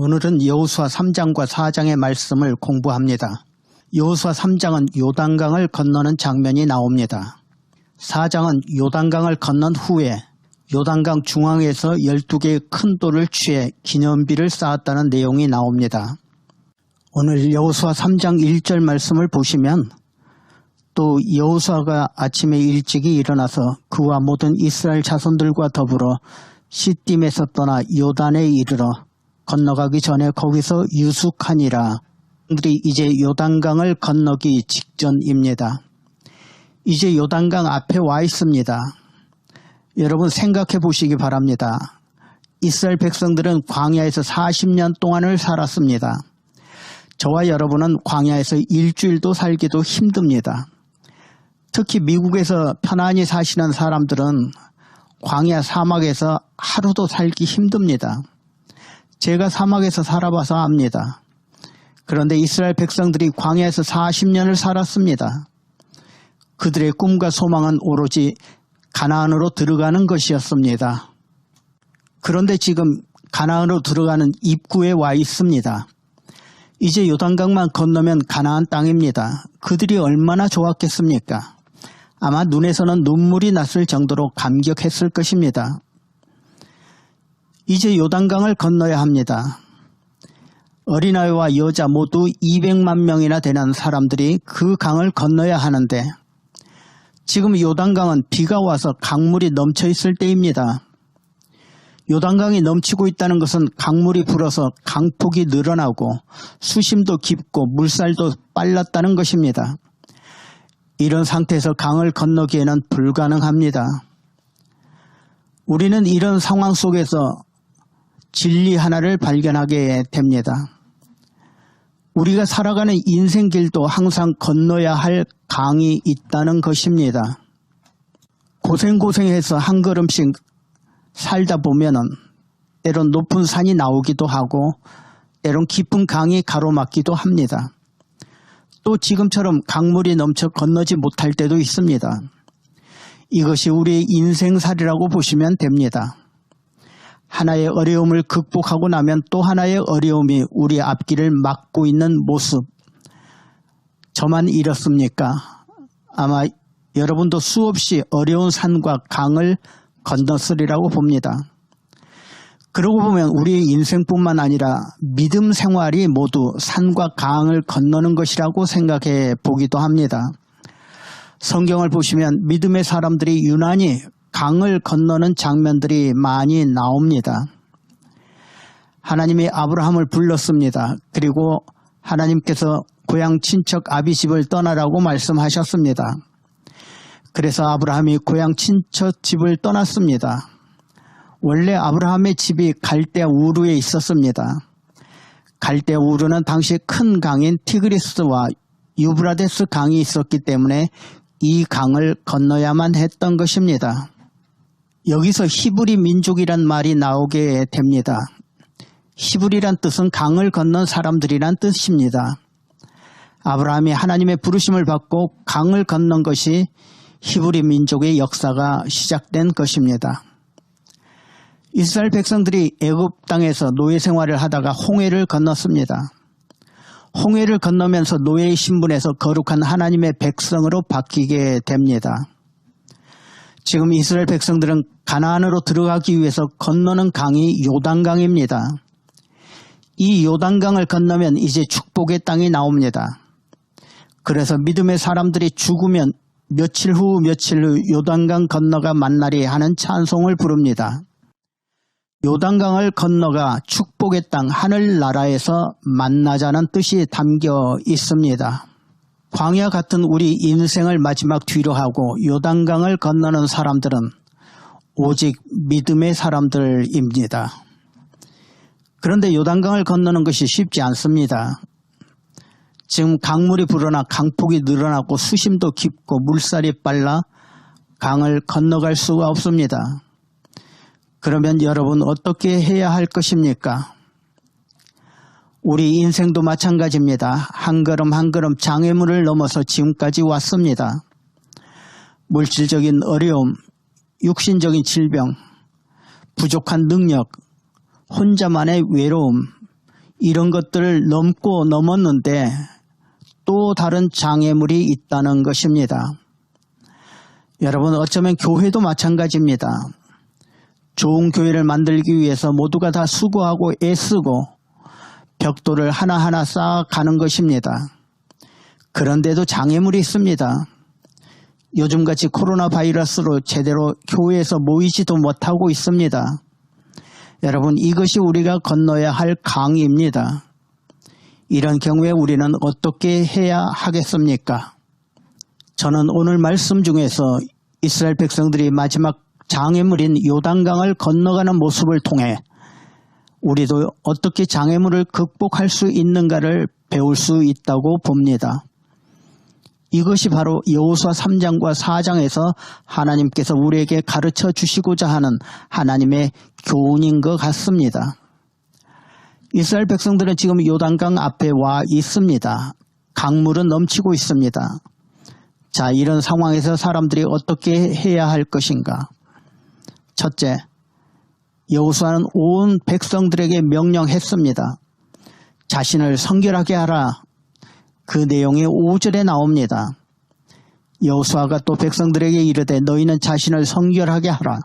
오늘은 여호수아 3장과 4장의 말씀을 공부합니다. 여호수아 3장은 요단강을 건너는 장면이 나옵니다. 4장은 요단강을 건넌 후에 요단강 중앙에서 12개의 큰 돌을 취해 기념비를 쌓았다는 내용이 나옵니다. 오늘 여호수아 3장 1절 말씀을 보시면 또 여호수아가 아침에 일찍이 일어나서 그와 모든 이스라엘 자손들과 더불어 시딤에서 떠나 요단에 이르러 건너가기 전에 거기서 유숙하니라. 들이 이제 요단강을 건너기 직전입니다. 이제 요단강 앞에 와 있습니다. 여러분 생각해 보시기 바랍니다. 이스라엘 백성들은 광야에서 40년 동안을 살았습니다. 저와 여러분은 광야에서 일주일도 살기도 힘듭니다. 특히 미국에서 편안히 사시는 사람들은 광야 사막에서 하루도 살기 힘듭니다. 제가 사막에서 살아봐서 압니다. 그런데 이스라엘 백성들이 광야에서 40년을 살았습니다. 그들의 꿈과 소망은 오로지 가나안으로 들어가는 것이었습니다. 그런데 지금 가나안으로 들어가는 입구에 와 있습니다. 이제 요단강만 건너면 가나안 땅입니다. 그들이 얼마나 좋았겠습니까? 아마 눈에서는 눈물이 났을 정도로 감격했을 것입니다. 이제 요단강을 건너야 합니다. 어린아이와 여자 모두 200만 명이나 되는 사람들이 그 강을 건너야 하는데 지금 요단강은 비가 와서 강물이 넘쳐 있을 때입니다. 요단강이 넘치고 있다는 것은 강물이 불어서 강폭이 늘어나고 수심도 깊고 물살도 빨랐다는 것입니다. 이런 상태에서 강을 건너기에는 불가능합니다. 우리는 이런 상황 속에서 진리 하나를 발견하게 됩니다. 우리가 살아가는 인생길도 항상 건너야 할 강이 있다는 것입니다. 고생고생해서 한 걸음씩 살다 보면은 때론 높은 산이 나오기도 하고 때론 깊은 강이 가로막기도 합니다. 또 지금처럼 강물이 넘쳐 건너지 못할 때도 있습니다. 이것이 우리의 인생살이라고 보시면 됩니다. 하나의 어려움을 극복하고 나면 또 하나의 어려움이 우리 앞길을 막고 있는 모습. 저만 이렇습니까? 아마 여러분도 수없이 어려운 산과 강을 건넜으리라고 봅니다. 그러고 보면 우리의 인생뿐만 아니라 믿음 생활이 모두 산과 강을 건너는 것이라고 생각해 보기도 합니다. 성경을 보시면 믿음의 사람들이 유난히 강을 건너는 장면들이 많이 나옵니다. 하나님이 아브라함을 불렀습니다. 그리고 하나님께서 고향 친척 아비집을 떠나라고 말씀하셨습니다. 그래서 아브라함이 고향 친척 집을 떠났습니다. 원래 아브라함의 집이 갈대 우르에 있었습니다. 갈대 우르는 당시 큰 강인 티그리스와 유브라데스 강이 있었기 때문에 이 강을 건너야만 했던 것입니다. 여기서 히브리 민족이란 말이 나오게 됩니다. 히브리란 뜻은 강을 건넌 사람들이란 뜻입니다. 아브라함이 하나님의 부르심을 받고 강을 건넌 것이 히브리 민족의 역사가 시작된 것입니다. 이스라엘 백성들이 애굽 땅에서 노예 생활을 하다가 홍해를 건넜습니다. 홍해를 건너면서 노예의 신분에서 거룩한 하나님의 백성으로 바뀌게 됩니다. 지금 이스라엘 백성들은 가나안으로 들어가기 위해서 건너는 강이 요단강입니다. 이 요단강을 건너면 이제 축복의 땅이 나옵니다. 그래서 믿음의 사람들이 죽으면 며칠 후 며칠 후 요단강 건너가 만나리 하는 찬송을 부릅니다. 요단강을 건너가 축복의 땅 하늘나라에서 만나자는 뜻이 담겨 있습니다. 광야 같은 우리 인생을 마지막 뒤로 하고 요단강을 건너는 사람들은 오직 믿음의 사람들입니다. 그런데 요단강을 건너는 것이 쉽지 않습니다. 지금 강물이 불어나 강폭이 늘어나고 수심도 깊고 물살이 빨라 강을 건너갈 수가 없습니다. 그러면 여러분 어떻게 해야 할 것입니까? 우리 인생도 마찬가지입니다. 한 걸음 한 걸음 장애물을 넘어서 지금까지 왔습니다. 물질적인 어려움, 육신적인 질병, 부족한 능력, 혼자만의 외로움, 이런 것들을 넘고 넘었는데 또 다른 장애물이 있다는 것입니다. 여러분 어쩌면 교회도 마찬가지입니다. 좋은 교회를 만들기 위해서 모두가 다 수고하고 애쓰고 벽돌을 하나하나 쌓아가는 것입니다. 그런데도 장애물이 있습니다. 요즘같이 코로나 바이러스로 제대로 교회에서 모이지도 못하고 있습니다. 여러분 이것이 우리가 건너야 할 강입니다. 이런 경우에 우리는 어떻게 해야 하겠습니까? 저는 오늘 말씀 중에서 이스라엘 백성들이 마지막 장애물인 요단강을 건너가는 모습을 통해 우리도 어떻게 장애물을 극복할 수 있는가를 배울 수 있다고 봅니다. 이것이 바로 여호수아 3장과 4장에서 하나님께서 우리에게 가르쳐 주시고자 하는 하나님의 교훈인 것 같습니다. 이스라엘 백성들은 지금 요단강 앞에 와 있습니다. 강물은 넘치고 있습니다. 자, 이런 상황에서 사람들이 어떻게 해야 할 것인가? 첫째, 여호수아는 온 백성들에게 명령했습니다. 자신을 성결하게 하라. 그 내용이 5절에 나옵니다. 여호수아가 또 백성들에게 이르되 너희는 자신을 성결하게 하라.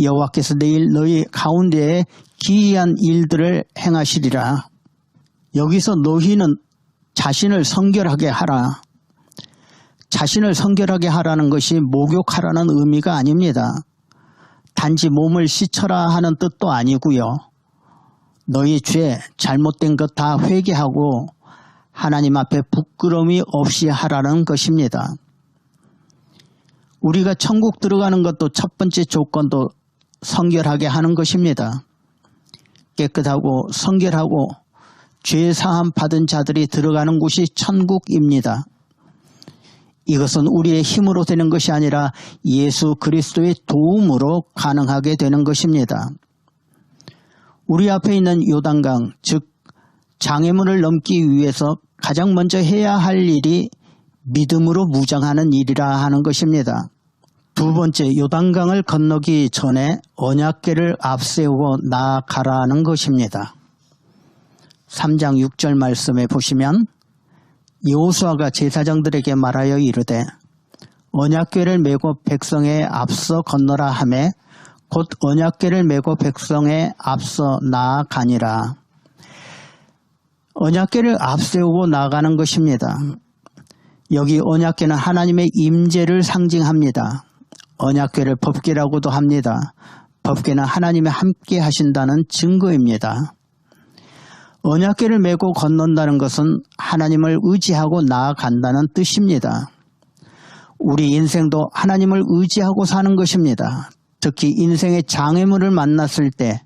여호와께서 내일 너희 가운데에 기이한 일들을 행하시리라. 여기서 너희는 자신을 성결하게 하라. 자신을 성결하게 하라는 것이 목욕하라는 의미가 아닙니다. 단지 몸을 씻어라 하는 뜻도 아니고요. 너희 죄, 잘못된 것 다 회개하고 하나님 앞에 부끄러움이 없이 하라는 것입니다. 우리가 천국 들어가는 것도 첫 번째 조건도 성결하게 하는 것입니다. 깨끗하고 성결하고 죄 사함 받은 자들이 들어가는 곳이 천국입니다. 이것은 우리의 힘으로 되는 것이 아니라 예수 그리스도의 도움으로 가능하게 되는 것입니다. 우리 앞에 있는 요단강, 즉 장애물을 넘기 위해서 가장 먼저 해야 할 일이 믿음으로 무장하는 일이라 하는 것입니다. 두 번째, 요단강을 건너기 전에 언약계를 앞세우고 나아가라는 것입니다. 3장 6절 말씀에 보시면 여호수아가 제사장들에게 말하여 이르되 언약궤를 메고 백성에 앞서 건너라 하매 곧 언약궤를 메고 백성에 앞서 나아가니라. 언약궤를 앞세우고 나가는 것입니다. 여기 언약궤는 하나님의 임재를 상징합니다. 언약궤를 법궤라고도 합니다. 법궤는 하나님의 함께 하신다는 증거입니다. 언약궤를 메고 건넌다는 것은 하나님을 의지하고 나아간다는 뜻입니다. 우리 인생도 하나님을 의지하고 사는 것입니다. 특히 인생의 장애물을 만났을 때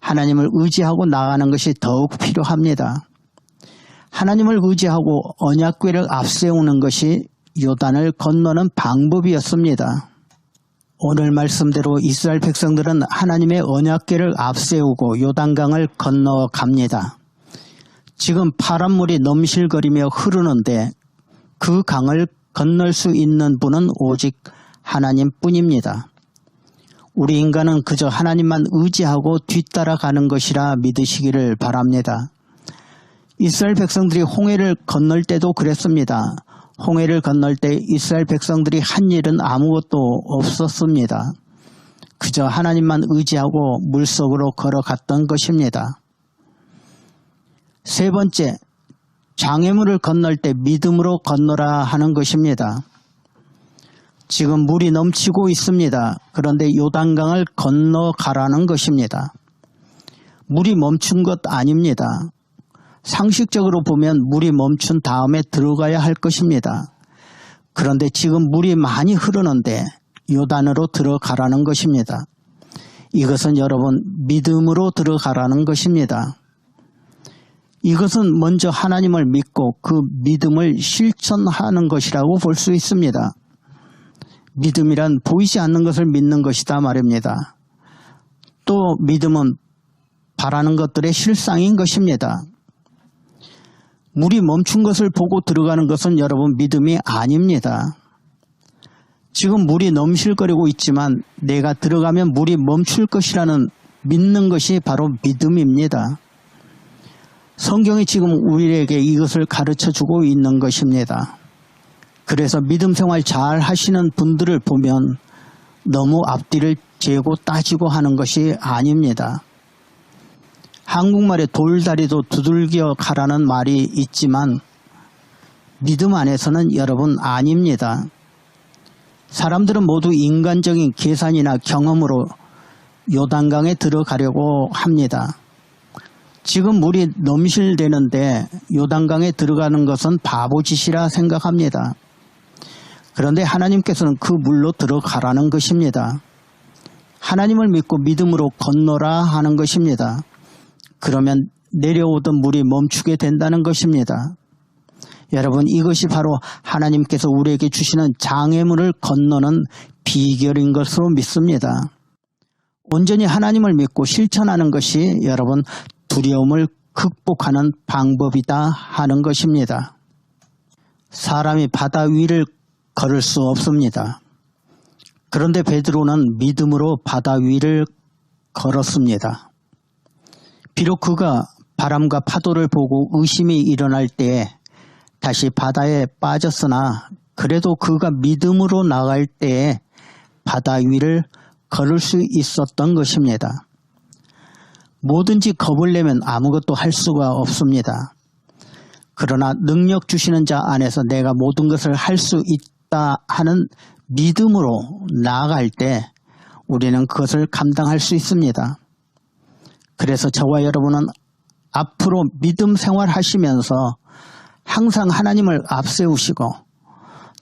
하나님을 의지하고 나가는 것이 더욱 필요합니다. 하나님을 의지하고 언약궤를 앞세우는 것이 요단을 건너는 방법이었습니다. 오늘 말씀대로 이스라엘 백성들은 하나님의 언약궤를 앞세우고 요단강을 건너갑니다. 지금 파란물이 넘실거리며 흐르는데 그 강을 건널 수 있는 분은 오직 하나님 뿐입니다. 우리 인간은 그저 하나님만 의지하고 뒤따라가는 것이라 믿으시기를 바랍니다. 이스라엘 백성들이 홍해를 건널 때도 그랬습니다. 홍해를 건널 때 이스라엘 백성들이 한 일은 아무것도 없었습니다. 그저 하나님만 의지하고 물속으로 걸어갔던 것입니다. 세 번째, 장애물을 건널 때 믿음으로 건너라 하는 것입니다. 지금 물이 넘치고 있습니다. 그런데 요단강을 건너가라는 것입니다. 물이 멈춘 것 아닙니다. 상식적으로 보면 물이 멈춘 다음에 들어가야 할 것입니다. 그런데 지금 물이 많이 흐르는데 요단으로 들어가라는 것입니다. 이것은 여러분 믿음으로 들어가라는 것입니다. 이것은 먼저 하나님을 믿고 그 믿음을 실천하는 것이라고 볼 수 있습니다. 믿음이란 보이지 않는 것을 믿는 것이다 말입니다. 또 믿음은 바라는 것들의 실상인 것입니다. 물이 멈춘 것을 보고 들어가는 것은 여러분 믿음이 아닙니다. 지금 물이 넘실거리고 있지만 내가 들어가면 물이 멈출 것이라는 믿는 것이 바로 믿음입니다. 성경이 지금 우리에게 이것을 가르쳐 주고 있는 것입니다. 그래서 믿음 생활 잘 하시는 분들을 보면 너무 앞뒤를 재고 따지고 하는 것이 아닙니다. 한국말에 돌다리도 두들겨 가라는 말이 있지만 믿음 안에서는 여러분 아닙니다. 사람들은 모두 인간적인 계산이나 경험으로 요단강에 들어가려고 합니다. 지금 물이 넘실대는데 요단강에 들어가는 것은 바보짓이라 생각합니다. 그런데 하나님께서는 그 물로 들어가라는 것입니다. 하나님을 믿고 믿음으로 건너라 하는 것입니다. 그러면 내려오던 물이 멈추게 된다는 것입니다. 여러분 이것이 바로 하나님께서 우리에게 주시는 장애물을 건너는 비결인 것으로 믿습니다. 온전히 하나님을 믿고 실천하는 것이 여러분 두려움을 극복하는 방법이다 하는 것입니다. 사람이 바다 위를 걸을 수 없습니다. 그런데 베드로는 믿음으로 바다 위를 걸었습니다. 비록 그가 바람과 파도를 보고 의심이 일어날 때에 다시 바다에 빠졌으나 그래도 그가 믿음으로 나갈 때에 바다 위를 걸을 수 있었던 것입니다. 뭐든지 겁을 내면 아무것도 할 수가 없습니다. 그러나 능력 주시는 자 안에서 내가 모든 것을 할 수 있다 하는 믿음으로 나아갈 때 우리는 그것을 감당할 수 있습니다. 그래서 저와 여러분은 앞으로 믿음 생활 하시면서 항상 하나님을 앞세우시고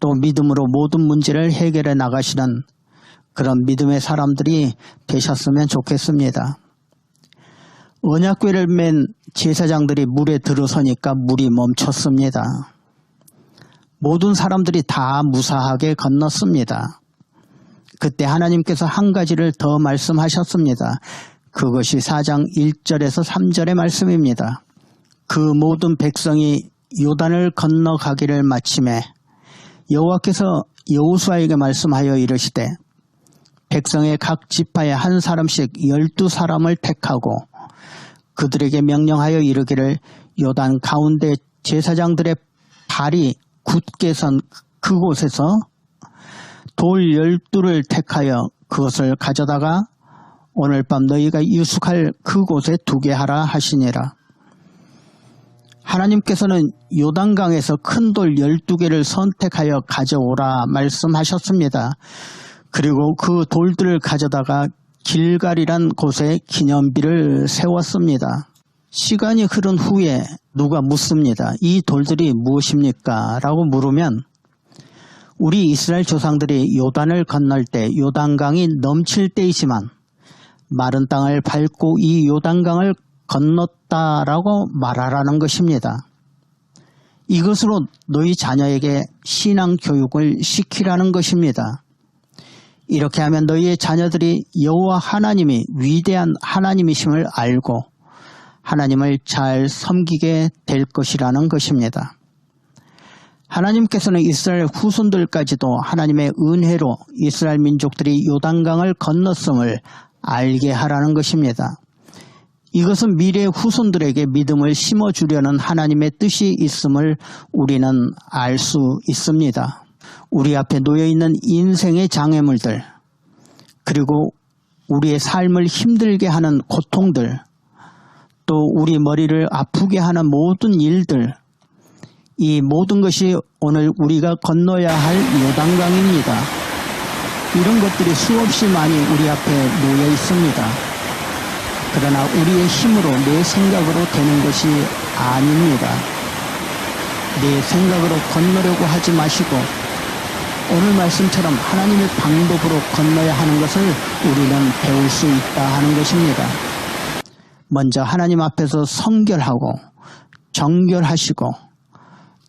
또 믿음으로 모든 문제를 해결해 나가시는 그런 믿음의 사람들이 되셨으면 좋겠습니다. 언약궤를 맨 제사장들이 물에 들어서니까 물이 멈췄습니다. 모든 사람들이 다 무사하게 건넜습니다. 그때 하나님께서 한 가지를 더 말씀하셨습니다. 그것이 4장 1절에서 3절의 말씀입니다. 그 모든 백성이 요단을 건너가기를 마침에 여호와께서 여호수아에게 말씀하여 이르시되 백성의 각 지파에 한 사람씩 열두 사람을 택하고 그들에게 명령하여 이르기를 요단 가운데 제사장들의 발이 굳게 선 그곳에서 돌 열두를 택하여 그것을 가져다가 오늘 밤 너희가 유숙할 그곳에 두게 하라 하시니라. 하나님께서는 요단강에서 큰 돌 12개를 선택하여 가져오라 말씀하셨습니다. 그리고 그 돌들을 가져다가 길갈이란 곳에 기념비를 세웠습니다. 시간이 흐른 후에 누가 묻습니다. 이 돌들이 무엇입니까? 라고 물으면 우리 이스라엘 조상들이 요단을 건널 때 요단강이 넘칠 때이지만 마른 땅을 밟고 이 요단강을 건넜다라고 말하라는 것입니다. 이것으로 너희 자녀에게 신앙 교육을 시키라는 것입니다. 이렇게 하면 너희의 자녀들이 여호와 하나님이 위대한 하나님이심을 알고 하나님을 잘 섬기게 될 것이라는 것입니다. 하나님께서는 이스라엘 후손들까지도 하나님의 은혜로 이스라엘 민족들이 요단강을 건넜음을 알게 하라는 것입니다. 이것은 미래 후손들에게 믿음을 심어주려는 하나님의 뜻이 있음을 우리는 알 수 있습니다. 우리 앞에 놓여있는 인생의 장애물들, 그리고 우리의 삶을 힘들게 하는 고통들, 또 우리 머리를 아프게 하는 모든 일들, 이 모든 것이 오늘 우리가 건너야 할 요단강입니다. 이런 것들이 수없이 많이 우리 앞에 놓여 있습니다. 그러나 우리의 힘으로 내 생각으로 되는 것이 아닙니다. 내 생각으로 건너려고 하지 마시고 오늘 말씀처럼 하나님의 방법으로 건너야 하는 것을 우리는 배울 수 있다 하는 것입니다. 먼저 하나님 앞에서 성결하고 정결하시고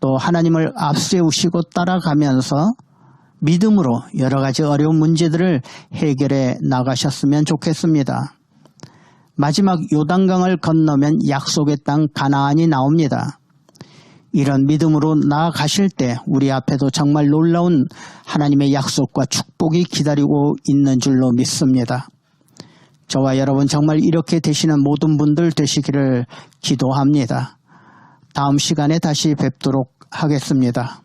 또 하나님을 앞세우시고 따라가면서 믿음으로 여러 가지 어려운 문제들을 해결해 나가셨으면 좋겠습니다. 마지막 요단강을 건너면 약속의 땅 가나안이 나옵니다. 이런 믿음으로 나아가실 때 우리 앞에도 정말 놀라운 하나님의 약속과 축복이 기다리고 있는 줄로 믿습니다. 저와 여러분 정말 이렇게 되시는 모든 분들 되시기를 기도합니다. 다음 시간에 다시 뵙도록 하겠습니다.